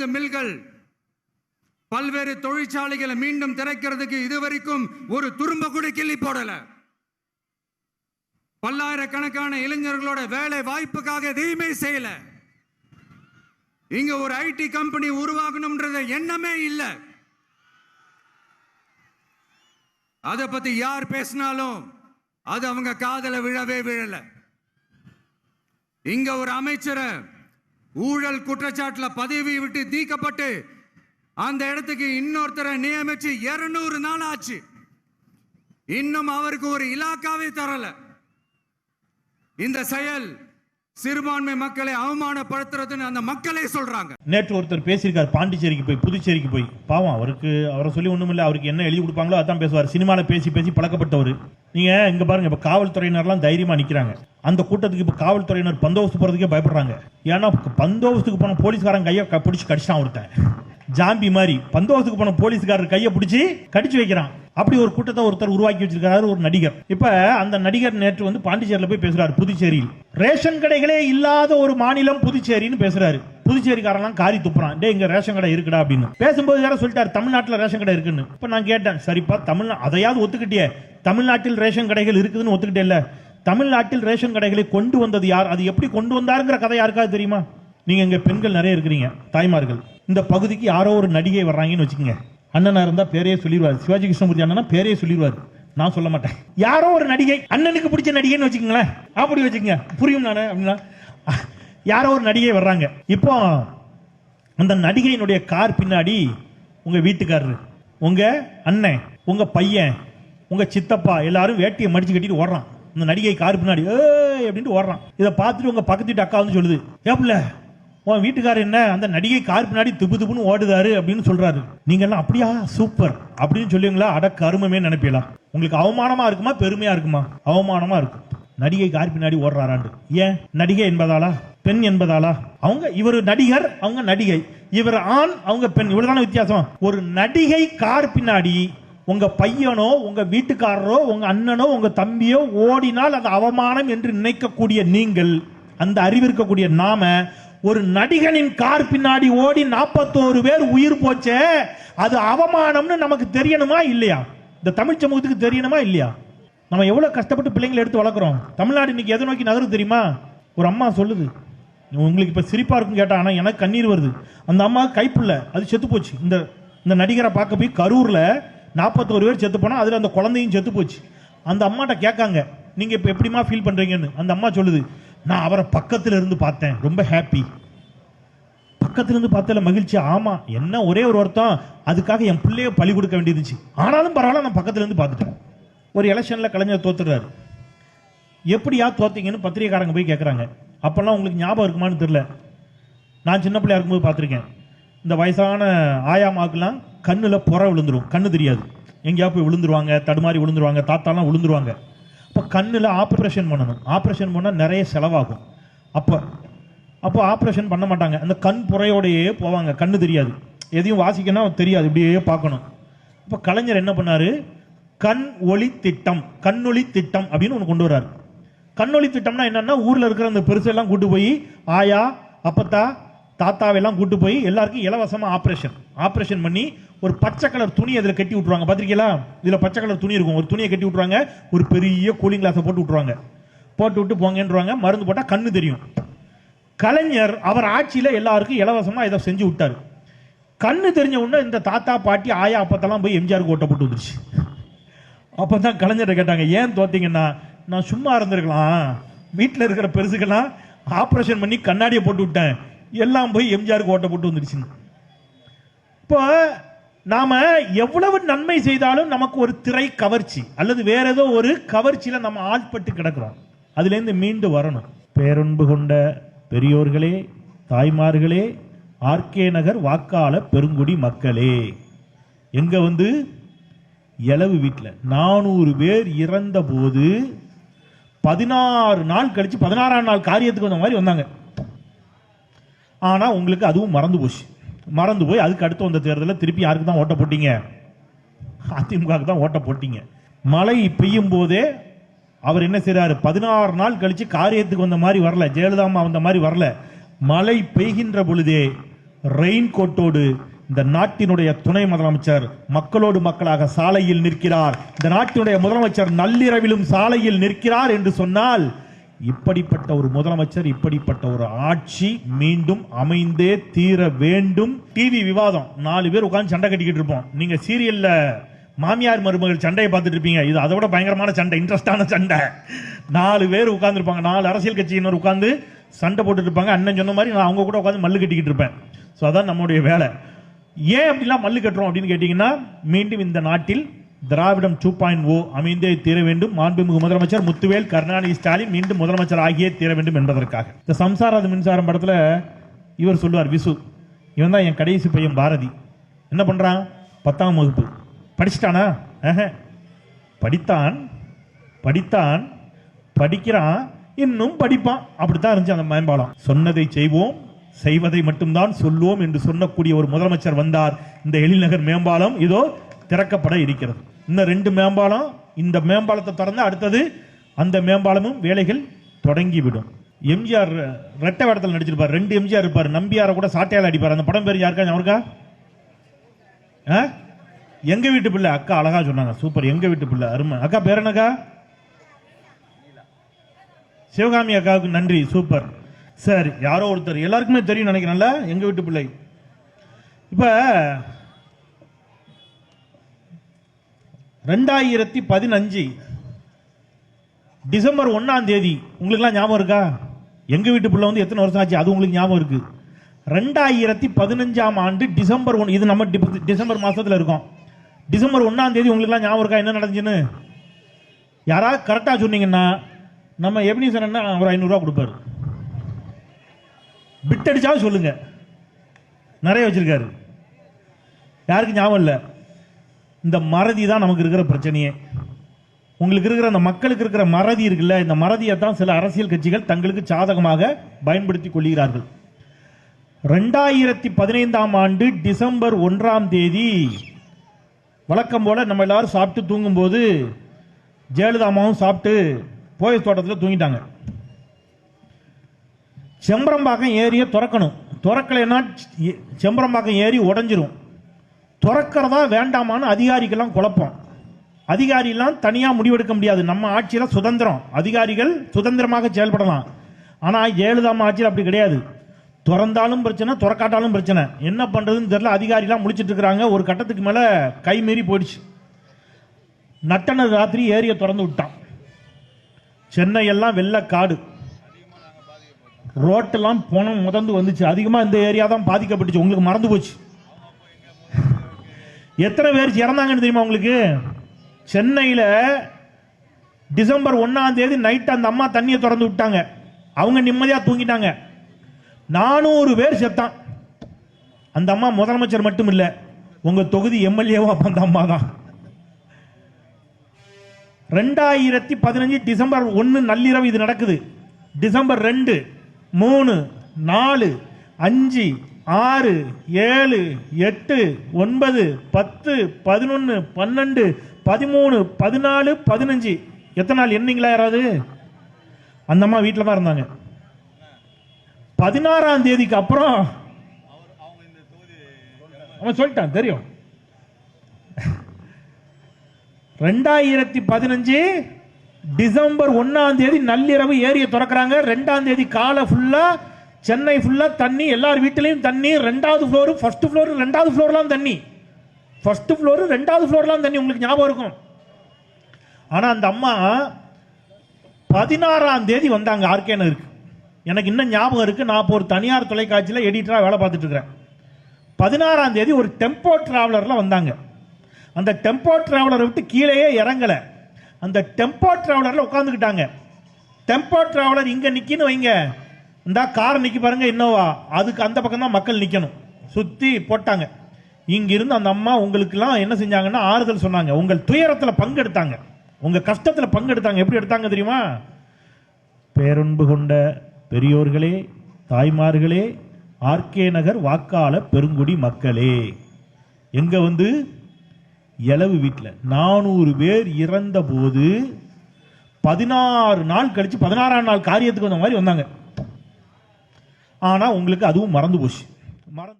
ஐந்து மில்கள் பல்வேறு தொழிற்சாலைகளை மீண்டும் திறக்கிறதுக்கு இதுவரைக்கும் ஒரு துரும்ப கூட கிள்ளி போடல. பல்லாயிரக்கணக்கான இளைஞர்களோட வேலை வாய்ப்புக்காக எதையுமே செய்யல. இங்க ஒரு ஐடி கம்பெனி உருவாகணும்ன்றத எண்ணமே இல்லை. அதை பத்தி யார் பேசினாலும் அது அவங்க காதல விழவே விழல. இங்க ஒரு அமைச்சரை ஊழல் குற்றச்சாட்டில் பதவி விட்டு தீக்கப்பட்டு அந்த இடத்துக்கு இன்னொருத்தரை நியமிச்சு இருநூறு நாள் ஆச்சு. இன்னும் அவருக்கு ஒரு இலாக்காவே தரல. இந்த செயல் சிறுபான்மை மக்களை அவமானப்படுத்துறதுன்னு அந்த மக்களே சொல்றாங்க. நேற்று ஒருத்தர் பேசியிருக்காரு பாண்டிச்சேரிக்கு போய் புதுச்சேரிக்கு போய். பாவம் அவருக்கு அவரை சொல்லி ஒண்ணும் இல்லை அவருக்கு என்ன எழுதி கொடுப்பாங்களோ அதான் பேசுவார். சினிமாவில் பேசி பேசி பழக்கப்பட்டவர். நீங்க இங்க பாருங்க இப்ப காவல்துறையினர்லாம் தைரியமா நிக்கிறாங்க. அந்த கூட்டத்துக்கு இப்ப காவல்துறையினர் பந்தோபஸ்து போறதுக்கே பயப்படுறாங்க. ஏன்னா பந்தோபஸ்துக்கு போன போலீஸ்காரன் கையை க- பிடிச்சு கடிச்சிட்டான் ஒருத்தன். ஜாம்பி மாதிரி பந்தோசத்துக்கு போன போலீஸ்காரர் கையை பிடிச்சி கடிச்சு வைக்கிறான். அப்படி ஒரு கூட்டத்தை ஒருத்தர் உருவாக்கி வச்சிருக்காரு ஒரு நடிகர். இப்ப அந்த நடிகர் நேற்று வந்து பாண்டிச்சேரியில் போய் பேசுறாரு புதுச்சேரியில். ரேஷன் கடைகளே இல்லாத ஒரு மாநிலம் புதுச்சேரின்னு பேசுறாரு. புதுச்சேரிக்காரெல்லாம் காரி துப்புறான். டே இங்க ரேஷன் கடை இருக்குடா அப்படின்னு. பேசும்போது வேற சொல்லிட்டாரு தமிழ்நாட்டில் ரேஷன் கடை இருக்குன்னு. இப்ப நான் கேட்டேன் சரிப்பா தமிழ்நா அதையாவது ஒத்துக்கிட்டே தமிழ்நாட்டில் ரேஷன் கடைகள் இருக்குதுன்னு ஒத்துக்கிட்டே தமிழ்நாட்டில் ரேஷன் கடைகளை கொண்டு வந்தது யார்? அது எப்படி கொண்டு வந்தாருங்கிற கதை யாருக்காவது தெரியுமா? நீங்க இங்க பெண்கள் நிறைய இருக்கிறீங்க தாய்மார்கள். இந்த பகுதிக்கு யாரோ ஒரு நடிகை வர்றாங்கன்னு வச்சுக்கோங்க. அண்ணனா இருந்தா பேரையே சொல்லிடுவார் சிவாஜி கிருஷ்ணமூர்த்தி அண்ணனா பேரையே சொல்லிடுவார் நான் சொல்ல மாட்டேன். யாரோ ஒரு நடிகை அண்ணனுக்கு பிடிச்ச நடிகைன்னு வச்சுக்கோங்களேன். அப்படி வச்சுக்கோங்க. புரியும் நானு அப்படின்னா யாரோ ஒரு நடிகை வர்றாங்க. இப்போ அந்த நடிகையினுடைய கார் பின்னாடி உங்க வீட்டுக்காரரு உங்க அண்ணன் உங்க பையன் உங்க சித்தப்பா எல்லாரும் வேட்டியை மடிச்சு கட்டிட்டு ஓடுறான். இந்த நடிகை கார் பின்னாடி ஏய் அப்படின்ட்டு ஓடுறான். இதை பார்த்துட்டு உங்க பக்கத்து வீட்டு அக்கா வந்து சொல்லுது. ஏப்புல உன் வீட்டுக்காரர் என்ன? அந்த நடிகை கார் பின்னாடி திப்பு திப்புன்னு ஓடுதாரு அப்படின்னு சொல்றாரு. நீங்க எல்லாம் அப்படியா? சூப்பர். அப்படின்னு சொல்லுவீங்களா? அட கருமமே நினைப்பீங்களா? உங்களுக்கு அவமானமா இருக்குமா? பெருமையா இருக்குமா? அவமானமா இருக்கும். நடிகை கார் பின்னாடி ஓடுறாராண்டு. ஏன்? நடிகை என்பதாலா? பெண் என்பதாலா? அவங்க இவர் நடிகர் அவங்க நடிகை. இவர் ஆண் அவங்க பெண். இவ்வளவுதான வித்தியாசம்? ஒரு நடிகை கார் பின்னாடி உங்க பையனோ உங்க வீட்டுக்காரரோ உங்க அண்ணனோ உங்க தம்பியோ ஓடினால் அது அவமானம் என்று நினைக்கக்கூடிய நீங்கள் அந்த அறிவு இருக்கக்கூடிய நாம ஒரு நடிகனின் கார் பின்னாடி ஓடி நாற்பத்தோரு பேர் உயிர் போச்சே அது அவமானம்னு நமக்கு தெரியணுமா இல்லையா? இந்த தமிழ் சமூகத்துக்கு தெரியணுமா இல்லையா? நம்ம எவ்வளவு கஷ்டப்பட்டு பிள்ளைங்களை எடுத்து வளர்க்குறோம்? தமிழ்நாடு இன்னைக்கு எதை நோக்கி நகரும் தெரியுமா? ஒரு அம்மா சொல்லுது. உங்களுக்கு இப்ப சிரிப்பா இருக்கும் கேட்டா ஆனா எனக்கு கண்ணீர் வருது. அந்த அம்மா கைப்புள்ள அது செத்து போச்சு. இந்த இந்த நடிகரை பார்க்க போய் கரூர்ல நாற்பத்தோரு பேர் செத்து போனா அதுல அந்த குழந்தையும் செத்து போச்சு. அந்த அம்மாட்ட கேட்காங்க நீங்க இப்ப எப்படிமா ஃபீல் பண்றீங்கன்னு? அந்த அம்மா சொல்லுது நான் அவரை பக்கத்துல இருந்து பார்த்தேன். ரொம்ப ஹாப்பி பக்கத்துல இருந்து பார்த்தல மகிழ்ச்சி. ஆமா என்ன ஒரே ஒரு வருத்தம். அதுக்காக என் பிள்ளைய பழி கொடுக்க வேண்டியிருந்துச்சு. ஆனாலும் பரவாயில்ல நான் பக்கத்துல இருந்து பார்த்துட்டேன். ஒரு எலெக்ஷன்ல கலைஞர் தோத்துடுறாரு. எப்படியா தோத்தீங்கன்னு பத்திரிகைக்காரங்க போய் கேட்குறாங்க அப்போல்லாம் உங்களுக்கு ஞாபகம் இருக்குமான்னு தெரில நான் சின்ன பிள்ளையா இருக்கும்போது பார்த்துருக்கேன். இந்த வயசான ஆயாமாக்கெல்லாம் கண்ணில் புற விழுந்துரும். கண்ணு தெரியாது. எங்கேயா போய் விழுந்துருவாங்க தடுமாறி விழுந்துருவாங்க தாத்தாலாம் விழுந்துருவாங்க. இப்போ கண்ணில் ஆப்ரேஷன் பண்ணணும். ஆப்ரேஷன் பண்ணால் நிறைய செலவாகும். அப்போ அப்போ ஆப்ரேஷன் பண்ண மாட்டாங்க. அந்த கண் புறையோடையே போவாங்க. கண்ணு தெரியாது. எதையும் வாசிக்கணும் தெரியாது. இப்படியே பார்க்கணும். இப்போ கலைஞர் என்ன பண்ணார்? கண் ஒளி திட்டம் கண்ணொளி திட்டம் அப்படின்னு ஒன்று கொண்டு வர்றாரு. கண்ணொளி திட்டம்னா என்னன்னா ஊரில் இருக்கிற அந்த பெருசெல்லாம் கூட்டு போய் ஆயா அப்பத்தா தாத்தாவெல்லாம் கூட்டு போய் எல்லாருக்கும் இலவசமாக ஆப்ரேஷன் ஆப்ரேஷன் பண்ணி ஒரு பச்சை கலர் துணி அதில் கட்டி விட்ருவாங்க பார்த்துருக்கீங்களா? இதில் பச்சை கலர் துணி இருக்கும். ஒரு துணியை கட்டி விட்ருவாங்க ஒரு பெரிய கூலிங் கிளாஸை போட்டு விட்ருவாங்க போட்டு விட்டு போங்கன்றாங்க மருந்து போட்டால் கண்ணு தெரியும். கலைஞர் அவர் ஆட்சியில் எல்லாருக்கும் இலவசமாக இதை செஞ்சு விட்டாரு. கண்ணு தெரிஞ்ச உடனே இந்த தாத்தா பாட்டி ஆயா அப்பத்தெல்லாம் போய் எம்ஜிஆருக்கு ஓட்டப்பட்டு வந்துருச்சு. அப்போ தான் கலைஞரை கேட்டாங்க ஏன் தோத்தீங்கன்னா நான் சும்மா இருந்திருக்கலாம். வீட்டில் இருக்கிற பெருசுக்கெல்லாம் ஆப்ரேஷன் பண்ணி கண்ணாடியை போட்டு விட்டேன். எல்லாம் போய் எம்ஜிஆருக்கு ஓட்ட போட்டு வந்துருச்சுன்னு இப்போ நாம எவ்வளவு நன்மை செய்தாலும் நமக்கு ஒரு திரை கவர்ச்சி அல்லது வேற ஏதோ ஒரு கவர்ச்சியில நம்ம ஆட்பட்டு கிடக்கிறோம். அதுலேருந்து மீண்டு வரணும். பேரன்பு கொண்ட பெரியோர்களே தாய்மார்களே ஆர்கே நகர் வாக்காள பெருங்குடி மக்களே எங்க வந்து எளவு வீட்டில் நானூறு பேர் இறந்த போது பதினாறு நாள் கழிச்சு பதினாறாம் நாள் காரியத்துக்கு வந்த மாதிரி வந்தாங்க. ஆனால் உங்களுக்கு அதுவும் மறந்து போச்சு. மறந்து போய் அதுக்கு அடுத்து வந்த தேர்தலில் திருப்பி யாருக்கு தான் ஓட்ட போட்டீங்க? அதிமுகவுக்கு தான் ஓட்ட போட்டீங்க. மழை பெய்யும் போதே அவர் என்ன செய்கிறாரு பதினாறு நாள் கழித்து காரியத்துக்கு வந்த மாதிரி வரல ஜெயலலிதாமா வந்த மாதிரி வரல. மழை பெய்கின்ற பொழுதே ரெயின் கோட்டோடு இந்த நாட்டினுடைய துணை முதலமைச்சர் மக்களோடு மக்களாக சாலையில் நிற்கிறார். இந்த நாட்டினுடைய முதலமைச்சர் நள்ளிரவிலும் சாலையில் நிற்கிறார் என்று சொன்னால் இப்படிப்பட்ட ஒரு முதலமைச்சர் இப்படிப்பட்ட ஒரு ஆட்சி மீண்டும் அமைந்தே தீர வேண்டும். டிவி விவாதம். நாலு பேர் உட்காந்து சண்டை கட்டிக்கிட்டு இருப்போம். நீங்க சீரியல்ல மாமியார் மருமகள் சண்டையை பார்த்துட்டு இருப்பீங்க. இது அதை விட பயங்கரமான சண்டை இன்ட்ரெஸ்டான சண்டை. நாலு பேர் உட்காந்துருப்பாங்க நாலு அரசியல் கட்சியினர் உட்காந்து சண்டை போட்டுட்டு இருப்பாங்க. அண்ணன் சொன்ன மாதிரி நான் அவங்க கூட உட்காந்து மல்லு கட்டிக்கிட்டு இருப்பேன். ஸோ அதான் நம்முடைய வேலை. ஏன் அப்படிலாம் மல்லு கட்டுறோம் அப்படின்னு கேட்டிங்கன்னா மீண்டும் இந்த நாட்டில் திராவிடம் டூ பாயிண்ட் ஓ அமைந்தே தீர வேண்டும். மாண்புமிகு முதலமைச்சர் முத்துவேல் கருணாநிதி ஸ்டாலின் மீண்டும் முதலமைச்சர் ஆகியே தீர வேண்டும் என்பதற்காக. இந்த சம்சாராத மின்சாரம் படத்தில் இவர் சொல்லுவார் விசு. இவன் தான் என் கடைசி பையன் பாரதி. என்ன பண்ணுறான் பத்தாம் வகுப்பு. படிச்சிட்டானா? ஆஹா. படித்தான் படித்தான் படிக்கிறான் இன்னும் படிப்பான். அப்படித்தான் இருந்துச்சு அந்த மேம்பாலம். சொன்னதை செய்வோம் செய்வதை மட்டும்தான் சொல்லுவோம் என்று சொல்லக்கூடிய ஒரு முதலமைச்சர் வந்தார். இந்த எழில்நகர் மேம்பாலம் இதோ திறக்கப்பட இருக்கிறது. இன்னும் ரெண்டு மேம்பாலம் இந்த மேம்பாலத்தை திறந்தா அடுத்தது அந்த மேம்பாலமும் வேலைகள் தொடங்கிவிடும். எம்ஜிஆர் ரெட்டை வேடத்தில் நடிச்சிருப்பார். ரெண்டு எம்ஜிஆர் இருப்பார். நம்பியாரை கூட சாட்டையால் அடிப்பார். அந்த படம் பேர் யாருக்கா? அவருக்கா ஆ? எங்க வீட்டு பிள்ளை? அக்கா அழகா சொன்னாங்க. சூப்பர். எங்க வீட்டு பிள்ளை? அருமை. அக்கா பேர் என்னக்கா? சிவகாமி அக்காவுக்கு நன்றி. சூப்பர். சரி யாரோ ஒருத்தர். எல்லாருக்குமே தெரியும் நினைக்கிறேன்ல எங்க வீட்டு பிள்ளை? இப்போ ரெண்டாயிரத்தி பதினஞ்சு டிசம்பர் ஒன்றாம் தேதி உங்களுக்குலாம் ஞாபகம் இருக்கா? எங்கள் வீட்டு பிள்ளை வந்து எத்தனை வருஷம் ஆச்சு? அது உங்களுக்கு ஞாபகம் இருக்குது ரெண்டாயிரத்தி பதினஞ்சாம் ஆண்டு டிசம்பர் ஒன் இது நம்ம டிசம்பர் மாதத்தில் இருக்கோம். டிசம்பர் ஒன்றாம் தேதி உங்களுக்குலாம் ஞாபகம் இருக்கா? என்ன நடந்துச்சுன்னு? யாராவது கரெக்டாக சொன்னீங்கன்னா நம்ம எபினிசன் அண்ணா ஒரு ஐநூறுரூவா கொடுப்பாரு. பிட் சொல்லுங்கள் நிறைய வச்சுருக்காரு. யாருக்கு ஞாபகம் இல்லை? இந்த மறதி தான் நமக்கு இருக்கிற பிரச்சனையே. உங்களுக்கு இருக்கிற அந்த மக்களுக்கு இருக்கிற மறதி இருக்குல்ல இந்த மறதியை தான் சில அரசியல் கட்சிகள் தங்களுக்கு சாதகமாக பயன்படுத்தி கொள்கிறார்கள். ரெண்டாயிரத்தி பதினைந்தாம் ஆண்டு டிசம்பர் ஒன்றாம் தேதி வழக்கம் போல் நம்ம எல்லாரும் சாப்பிட்டு தூங்கும்போது ஜெயலலிதாமாவும் சாப்பிட்டு போயஸ் தோட்டத்தில் தூங்கிட்டாங்க. செம்பரம்பாக்கம் ஏரியை திறக்கணும். திறக்கலைன்னா செம்பரம்பாக்கம் ஏரி உடஞ்சிரும். திறக்கிறதா வேண்டாமான்னு அதிகாரிகள்லாம் குழப்பம். அதிகாரிலாம் தனியாக முடிவெடுக்க முடியாது. நம்ம ஆட்சியில் சுதந்திரம். அதிகாரிகள் சுதந்திரமாக செயல்படலாம். ஆனால் ஜெயலலிதா ஆட்சியில் அப்படி கிடையாது. திறந்தாலும் பிரச்சனை திறக்காட்டாலும் பிரச்சனை. என்ன பண்ணுறதுன்னு தெரில அதிகாரிலாம் முடிச்சிட்டு இருக்கிறாங்க. ஒரு கட்டத்துக்கு மேலே கை மீறி போயிடுச்சு. நட்டன ராத்திரி ஏரியை திறந்து விட்டான். சென்னையெல்லாம் வெள்ளை வெள்ள காடு. ரோட்டெல்லாம் போன முதந்து வந்துச்சு. அதிகமாக இந்த ஏரியா தான் பாதிக்கப்பட்டுச்சு. உங்களுக்கு மறந்து போச்சு. எத்தனை பேர் இறந்தாங்கன்னு தெரியுமா உங்களுக்கு? சென்னையில் டிசம்பர் ஒன்றாம் தேதி நைட்டு அந்த அம்மா தண்ணியை திறந்து விட்டாங்க. அவங்க நிம்மதியாக தூங்கிட்டாங்க. நானூறு பேர் செத்தான். அந்த அம்மா முதலமைச்சர் மட்டும் இல்லை உங்கள் தொகுதி எம்எல்ஏவா அப்போ அந்த அம்மா தான். ரெண்டாயிரத்தி பதினஞ்சு டிசம்பர் ஒன்று நள்ளிரவு இது நடக்குது. டிசம்பர் ரெண்டு மூணு நாலு அஞ்சு ஆறு ஏழு எட்டு ஒன்பது பத்து பதினொன்று பன்னெண்டு பதிமூணு பதினாலு பதினஞ்சு. எத்தனை நாள் என்னீங்களா யாராவது? அந்த அம்மா வீட்டில் தான் இருந்தாங்க. பதினாறாம் தேதிக்கு அப்புறம் அவன் சொல்லிட்டான் தெரியும். ரெண்டாயிரத்தி பதினஞ்சு டிசம்பர் ஒன்னாம் தேதி நள்ளிரவு ஏரியை திறக்கிறாங்க. ரெண்டாம் தேதி காலை ஃபுல்லாக சென்னை ஃபுல்லாக தண்ணி எல்லார் வீட்டிலையும் தண்ணி ரெண்டாவது ஃப்ளோரு ஃபர்ஸ்ட் ஃப்ளோரு ரெண்டாவது ஃப்ளோர்லாம் தண்ணி. ஃபர்ஸ்ட் ஃப்ளோரு ரெண்டாவது ஃப்ளோர்லாம் தண்ணி உங்களுக்கு ஞாபகம் இருக்கும். ஆனால் அந்த அம்மா பதினாறாம் தேதி வந்தாங்க ஆர்கே நகருக்கு எனக்கு இன்னும் ஞாபகம் இருக்குது நான் இப்போ ஒரு தனியார் தொலைக்காட்சியில் எடிட்டராக வேலை பார்த்துட்டு இருக்கிறேன். பதினாறாம் தேதி ஒரு டெம்போ ட்ராவலரில் வந்தாங்க. அந்த டெம்போ ட்ராவலரை விட்டு கீழேயே இறங்கலை. அந்த டெம்போ ட்ராவலரில் உட்காந்துக்கிட்டாங்க டெம்போ ட்ராவலர் இங்கே நிற்கின்னு வைங்க. இந்த கார் நிற்கி பாருங்க இன்னோவா? அதுக்கு அந்த பக்கம் தான் மக்கள் நிக்கணும். சுத்தி போட்டாங்க. இங்கிருந்து அந்த அம்மா உங்களுக்கெல்லாம் என்ன செஞ்சாங்கன்னா ஆறுதல் சொன்னாங்க. உங்கள் துயரத்தில் பங்கெடுத்தாங்க. உங்கள் கஷ்டத்தில் பங்கெடுத்தாங்க. எப்படி எடுத்தாங்க தெரியுமா? பேரன்பு கொண்ட பெரியோர்களே தாய்மார்களே ஆர்கே நகர் வாக்காள பெருங்குடி மக்களே. எங்கே வந்து? இளவு வீட்டில் நானூறு பேர் இறந்த போது பதினாறு நாள் கழித்து பதினாறாம் நாள் காரியத்துக்கு வந்த மாதிரி வந்தாங்க. ஆனால் உங்களுக்கு அதுவும் மறந்து போச்சு. மறந்து